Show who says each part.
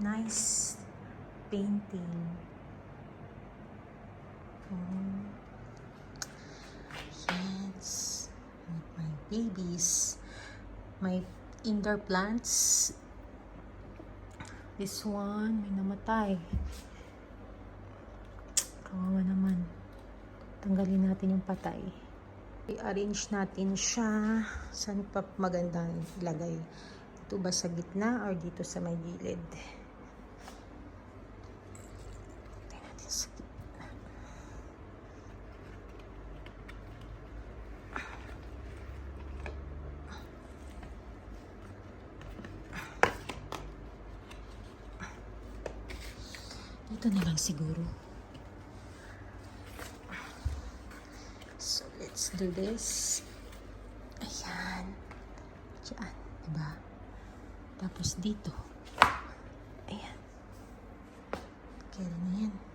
Speaker 1: Nice painting. Oh. Yes. My babies. My indoor plants. This one, may namatay. Kawawa naman. Tanggalin natin yung patay. I-arrange natin siya. Saan pa maganda ilagay? Dito ba sa gitna or dito sa may gilid? Dito na lang siguro. So, let's do this. Ayan. Diyan. Diba? Tapos dito. Ayan. Kaya na yan.